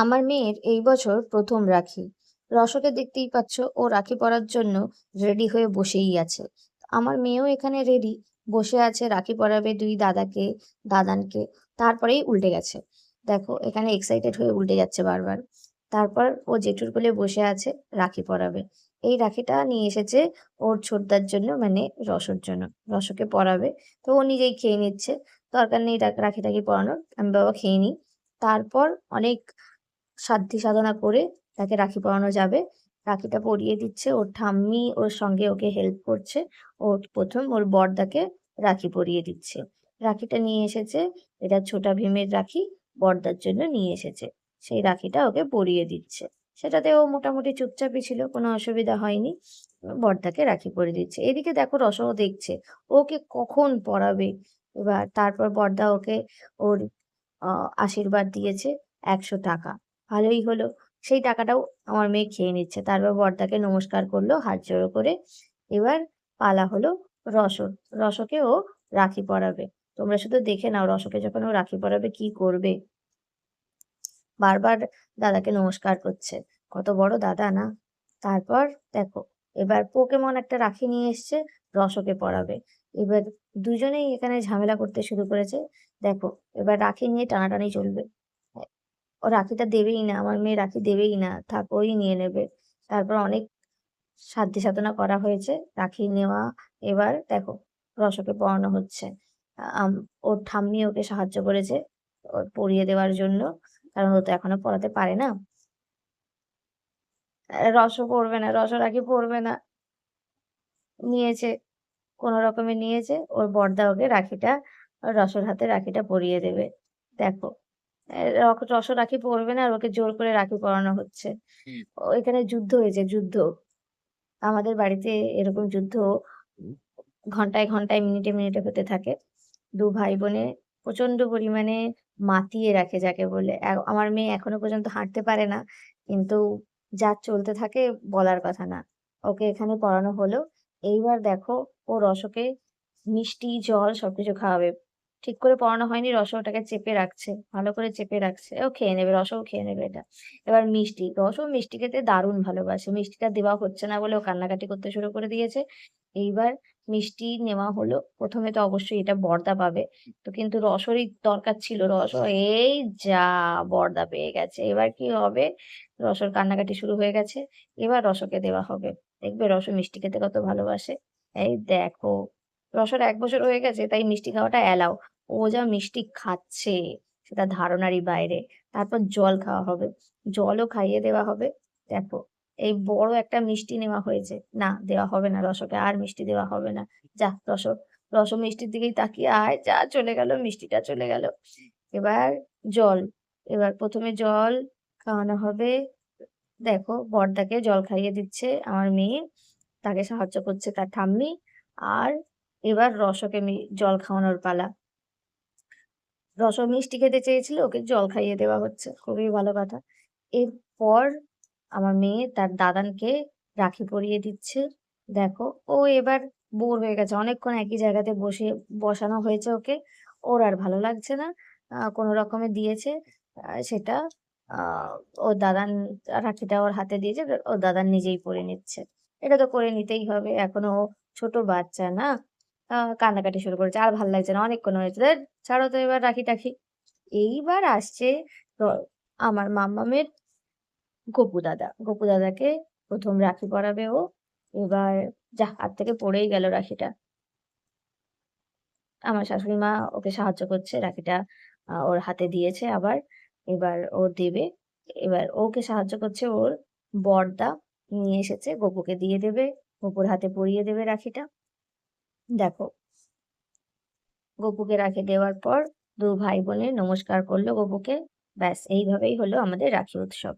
আমার মেয়ের এই বছর প্রথম রাখি। রসকে দেখতেই পাচ্ছ ও রাখি পরার জন্য রেডি হয়ে বসেই আছে। আমার মেয়েও এখানে রেডি। বসে আছে, রাখি পরাবে দুই দাদাকে, দাদানকে। তারপরেই উল্টে গেছে। দেখো, এখানে এক্সাইটেড হয়ে উল্টে যাচ্ছে বারবার। তারপর ও জেঠুর কোলে বসে আছে, রাখি পরাবে। এই রাখিটা নিয়ে এসেছে ওর ছোটদার জন্য মানে রসর জন্য। রসকে পরাবে। তো ও নিজেই খেয়ে নিচ্ছে। দরকার নেই রা- রাখি টাখি পরানোর। আমি বাবা খেয়ে নিই। তারপর অনেক সাধ্যি সাধনা করে তাকে রাখি পরানো যাবে। রাখিটা পরিয়ে দিচ্ছে, ওর ঠাম্মি ওর সঙ্গে ওকে হেল্প করছে, ও প্রথম ওর বড়দাকে রাখি পরিয়ে দিচ্ছে। রাখিটা নিয়ে এসেছে, এটা ছোটা ভীমের রাখি বড়দার জন্য নিয়ে এসেছে। সেই রাখিটা ওকে পরিয়ে দিচ্ছে। সেটাতে ও মোটামুটি চুপচাপই ছিল, কোনো অসুবিধা হয়নি। বড়দাকে রাখি পরিয়ে দিচ্ছে। এদিকে দেখো রসও দেখছে, ওকে কখন পরাবে? এবার তারপর বড়দা ওকে ওর আশীর্বাদ দিয়েছে একশো টাকা। ভালোই হলো। সেই টাকাটাও আমার মেয়ে খেয়ে নিচ্ছে। তারপর বড়দাকে নমস্কার করল, হাত জোড়ো করে। এবার পালা হলো রসর। রসকে ও রাখি পরাবে। তোমরা শুধু দেখে নাও রসকে যখন ও রাখি পরাবে কি করবে। বারবার দাদাকে নমস্কার করছে। কত বড় দাদা না? তারপর দেখো, এবার পোকেমন একটা রাখি নিয়ে এসছে, রসকে পরাবে। এবার দুজনেই এখানে ঝামেলা করতে শুরু করেছে। দেখো, এবার রাখি নিয়ে টানাটানি চলবে। ও রাখিটা দেবেই না, আমার মেয়ে রাখি দেবেই না থাক ওই নিয়ে নেবে। তারপর অনেক সাধ্য সাধনা করা হয়েছে, রাখি নেওয়া এবার দেখো রসকে পরানো হচ্ছে। ওর ঠাম্মি ওকে সাহায্য করেছে ওর পরিয়ে দেওয়ার জন্য, কারণ ও তো এখনও পড়াতে পারে না। রসও পড়বে না, রস রাখি পড়বে না। নিয়েছে, কোনো রকমে নিয়েছে, ওর বড়দা ওকে রাখিটা, রসর হাতে রাখিটা পরিয়ে দেবে। দেখো রস রাখি পরবে না আর ওকে জোর করে রাখি পরানো হচ্ছে। ও এখানে যুদ্ধ হয়েছে যুদ্ধ। আমাদের বাড়িতে এরকম যুদ্ধ ঘন্টায় ঘন্টায় মিনিটে মিনিটে হতে থাকে। দু ভাই বোনে প্রচণ্ড পরিমাণে মাতিয়ে রাখে যাকে বলে। আমার মেয়ে এখনও পর্যন্ত হাঁটতে পারে না কিন্তু যা চলতে থাকে বলার কথা না। ওকে এখানে পড়ানো হলো। এইবার দেখো ও রসকে মিষ্টি জল সবকিছু খাওয়াবে। ঠিক করে পড়ানো হয়নি রস ওটাকে চেপে রাখছে, ভালো করে চেপে রাখছে। ও খেয়ে নেবে, রসও খেয়ে নেবে এটা। এবার মিষ্টি, রসও মিষ্টি খেতে দারুণ ভালোবাসে। মিষ্টিটা দেওয়া হচ্ছে না বলে ও কান্নাকাটি করতে শুরু করে দিয়েছে। এইবার মিষ্টি নেওয়া হলো। প্রথমে তো অবশ্যই এটা বর্দা পাবে। তো কিন্তু রসরই দরকার ছিল। রস এই যা বর্দা পেয়ে গেছে। এবার কি হবে? রসর কান্নাকাটি শুরু হয়ে গেছে। এবার রসকে দেওয়া হবে। দেখবে রস মিষ্টি খেতে কত ভালোবাসে। এই দেখো, রসর এক বছর হয়ে গেছে, তাই মিষ্টি খাওয়াটা এলাও। ও যা মিষ্টি খাচ্ছে, সেটা ধারণারই বাইরে। তারপর জল খাওয়া হবে। জলও খাইয়ে দেওয়া হবে। দেখো, এই বড় একটা মিষ্টি নেওয়া হয়েছে। না, দেওয়া হবে না রসকে, আর মিষ্টি দেওয়া হবে না। যা, রস রস মিষ্টির দিকেই তাকিয়ে আয়। যা চলে গেল, মিষ্টিটা চলে গেল। এবার জল, এবার প্রথমে জল খাওয়ানো হবে। দেখো, বর্দাকে জল খাইয়ে দিচ্ছে আমার মেয়ে। তাকে সাহায্য করছে তার ঠাম্মি। আর এবার রসকে জল খাওয়ানোর পালা। রস মিষ্টি খেতে চেয়েছিল, ওকে জল খাইয়ে দেওয়া হচ্ছে। খুবই ভালো কথা। এরপর আমার মেয়ে তার দাদানকে রাখি পরিয়ে দিচ্ছে। দেখো, ও এবার বোর হয়ে গেছে। অনেকক্ষণ একই জায়গাতে বসে, বসানো হয়েছে ওকে। ওর আর ভালো লাগছে না। কোনো রকমে দিয়েছে। সেটা ওর দাদান, রাখিটা ওর হাতে দিয়েছে। ওর দাদান নিজেই পরে নিচ্ছে। এটা তো করে নিতেই হবে। এখনও ও ছোট বাচ্চা না। কান্নাকাটি শুরু করেছে। আর ভালো লাগছে না অনেকক্ষণ হয়েছে ছাড়ো তো এবার রাখি টাখি। এইবার আসছে আমার মাম্মামের গপু দাদা। গপু দাদাকে প্রথম রাখি পরাবে ও। এবার যা, হাত থেকে পড়েই গেল রাখিটা। আমার শাশুড়ি মা ওকে সাহায্য করছে। রাখিটা ওর হাতে দিয়েছে আবার। এবার ও দেবে। এবার ওকে সাহায্য করছে ওর বড়দা নিয়ে এসেছে। গপুকে দিয়ে দেবে। গপুর হাতে পরিয়ে দেবে রাখিটা। দেখো। গপুকে রাখি দেওয়ার পর দু ভাই বোনে নমস্কার করল গপুকে। ব্যাস, এইভাবেই হলো আমাদের রাখি উৎসব।